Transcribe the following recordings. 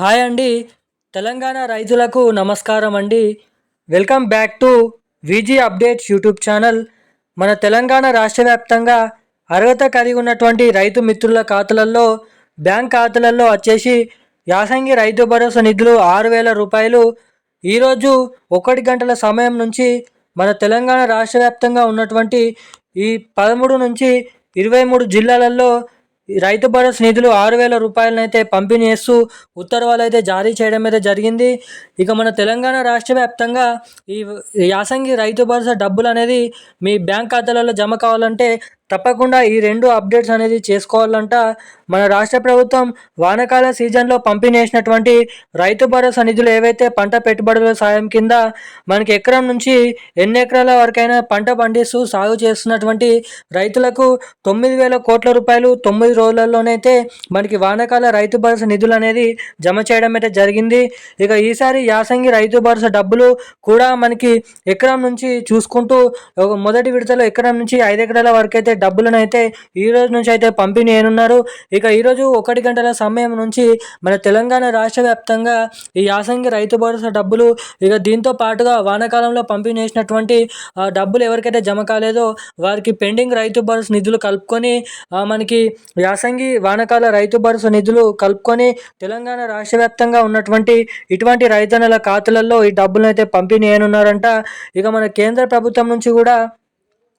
Hi అండి. తెలంగాణ రైతులకు నమస్కారం అండి. Welcome back to Viji updates YouTube channel. మన తెలంగాణ రాష్ట్ర వ్యాప్తంగా అర్హత కలిగి ఉన్నటువంటి రైతు మిత్రుల ఖాతాలలో బ్యాంక్ ఖాతాలలో వచ్చేసి యాసంగి రైతు భరోసా నిధులు ఆరు వేల రూపాయలు. ఈరోజు ఒకటి గంటల సమయం నుంచి మన తెలంగాణ రాష్ట్ర వ్యాప్తంగా ఉన్నటువంటి ఈ పదమూడు నుంచి ఇరవై మూడు జిల్లాలలో రైతు భరోసా నిధులు ఆరు వేల రూపాయలనైతే పంపిణీ చేస్తూ ఉత్తర్వులు అయితే జారీ చేయడం అయితే జరిగింది. ఇక మన తెలంగాణ రాష్ట్ర వ్యాప్తంగా ఈ యాసంగి రైతు భరోసా డబ్బులు అనేది మీ బ్యాంక్ ఖాతాలలో జమ కావాలంటే తప్పకుండా ఈ రెండు అప్డేట్స్ అనేది చేసుకోవాలంట. మన రాష్ట్ర ప్రభుత్వం వానకాల సీజన్లో పంపిణీ చేసినటువంటి రైతు భరోసా నిధులు ఏవైతే పంట పెట్టుబడుల సాయం కింద మనకి ఎకరం నుంచి ఎన్ని ఎకరాల వరకైనా పంట పండిస్తూ సాగు చేస్తున్నటువంటి రైతులకు తొమ్మిది వేల కోట్ల రూపాయలు తొమ్మిది రోజులలోనైతే మనకి వానకాల రైతు భరోసా నిధులు అనేది జమ చేయడం అయితే జరిగింది. ఇక ఈసారి యాసంగి రైతు భరోసా డబ్బులు కూడా మనకి ఎకరం నుంచి చూసుకుంటూ మొదటి విడతలో ఎకరం నుంచి ఐదు ఎకరాల వరకు అయితే డబ్బులను అయితే ఈ రోజు నుంచి అయితే పంపిణీ అయినున్నారు ఇక ఈరోజు ఒకటి గంటల సమయం నుంచి మన తెలంగాణ రాష్ట్ర వ్యాప్తంగా ఈ యాసంగి రైతు భరోసా డబ్బులు ఇక దీంతో పాటుగా వానాకాలంలో పంపిణీ చేసినటువంటి డబ్బులు ఎవరికైతే జమ కాలేదో వారికి పెండింగ్ రైతు భరోసా నిధులు కలుపుకొని మనకి యాసంగి వానకాల రైతు భరోసా నిధులు కలుపుకొని తెలంగాణ రాష్ట్ర వ్యాప్తంగా ఉన్నటువంటి ఇటువంటి రైతన్నల ఖాతాలలో ఈ డబ్బులను అయితే పంపిణీ అయినున్నారంట ఇక మన కేంద్ర ప్రభుత్వం నుంచి కూడా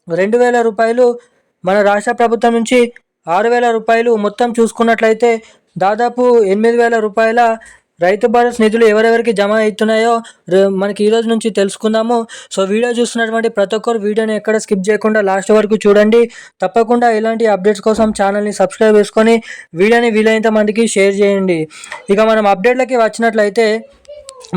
రెండు వేల రూపాయలు మన రాష్ట్ర ప్రభుత్వం నుంచి ఆరు వేల రూపాయలు మొత్తం చూసుకున్నట్లయితే దాదాపు ఎనిమిది వేల రూపాయల రైతు భరోసా నిధులు ఎవరెవరికి జమ అవుతున్నాయో మనకి ఈరోజు నుంచి తెలుసుకుందాము. సో వీడియో చూస్తున్నటువంటి ప్రతి ఒక్కరు వీడియోని ఎక్కడ స్కిప్ చేయకుండా లాస్ట్ వరకు చూడండి. తప్పకుండా ఇలాంటి అప్డేట్స్ కోసం ఛానల్ని సబ్స్క్రైబ్ చేసుకొని వీడియోని వీలైనంత మందికి షేర్ చేయండి. ఇక మనం అప్డేట్లకి వచ్చినట్లయితే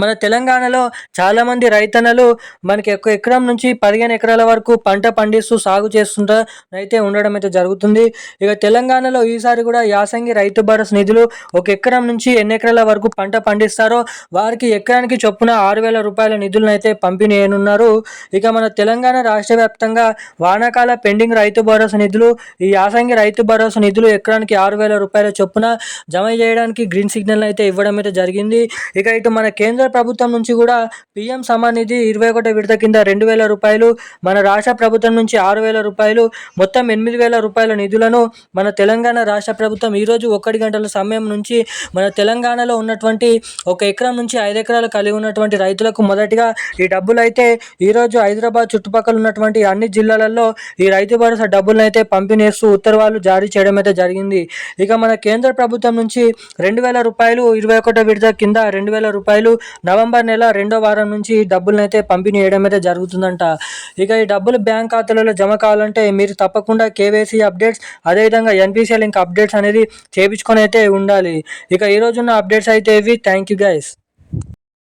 మన తెలంగాణలో చాలామంది రైతన్నలు మనకి ఎక్కువ ఎకరం నుంచి పదిహేను ఎకరాల వరకు పంట పండిస్తూ సాగు చేస్తుంటా అయితే ఉండడం అయితే జరుగుతుంది. ఇక తెలంగాణలో ఈసారి కూడా యాసంగి రైతు భరోసా నిధులు ఒక ఎకరం నుంచి ఎన్ని ఎకరాల వరకు పంట పండిస్తారో వారికి ఎకరానికి చొప్పున ఆరు వేల రూపాయల నిధులను అయితే పంపిణీ అయినున్నారు ఇక మన తెలంగాణ రాష్ట్ర వ్యాప్తంగా వానాకాల పెండింగ్ రైతు భరోసా నిధులు ఈ యాసంగి రైతు భరోసా నిధులు ఎకరానికి ఆరు వేల రూపాయల చొప్పున జమ చేయడానికి గ్రీన్ సిగ్నల్ అయితే ఇవ్వడం అయితే జరిగింది. ఇక ఇటు మన కేంద్ర కేంద్ర ప్రభుత్వం నుంచి కూడా పిఎం సమాన్ నిధి ఇరవై ఒకటో విడత కింద రెండు వేల రూపాయలు మన రాష్ట్ర ప్రభుత్వం నుంచి ఆరు వేల రూపాయలు మొత్తం ఎనిమిది వేల రూపాయల నిధులను మన తెలంగాణ రాష్ట్ర ప్రభుత్వం ఈరోజు ఒకటి గంటల సమయం నుంచి మన తెలంగాణలో ఉన్నటువంటి ఒక ఎకరం నుంచి ఐదు ఎకరాలు కలిగి ఉన్నటువంటి రైతులకు మొదటిగా ఈ డబ్బులు అయితే ఈరోజు హైదరాబాద్ చుట్టుపక్కల ఉన్నటువంటి అన్ని జిల్లాలలో ఈ రైతు భరోసా డబ్బులను అయితే పంపిణీస్తూ ఉత్తర్వులు జారీ చేయడం అయితే జరిగింది. ఇక మన కేంద్ర ప్రభుత్వం నుంచి రెండు వేల రూపాయలు ఇరవై ఒకటో విడత కింద రెండు వేల రూపాయలు నవంబర్ నెల రెండో వారం నుంచి డబ్బులను అయితే పంపిణీ చేయడం అయితే జరుగుతుందంట. ఇక ఈ డబ్బులు బ్యాంక్ ఖాతాలలో జమ కావాలంటే మీరు తప్పకుండా కేవైసీ అప్డేట్స్ అదేవిధంగా ఎన్పిసిఎల్ ఇంకా అప్డేట్స్ అనేది చేయించుకొని అయితే ఉండాలి. ఇక ఈరోజున్న అప్డేట్స్ అయితే ఇవి. Thank you guys.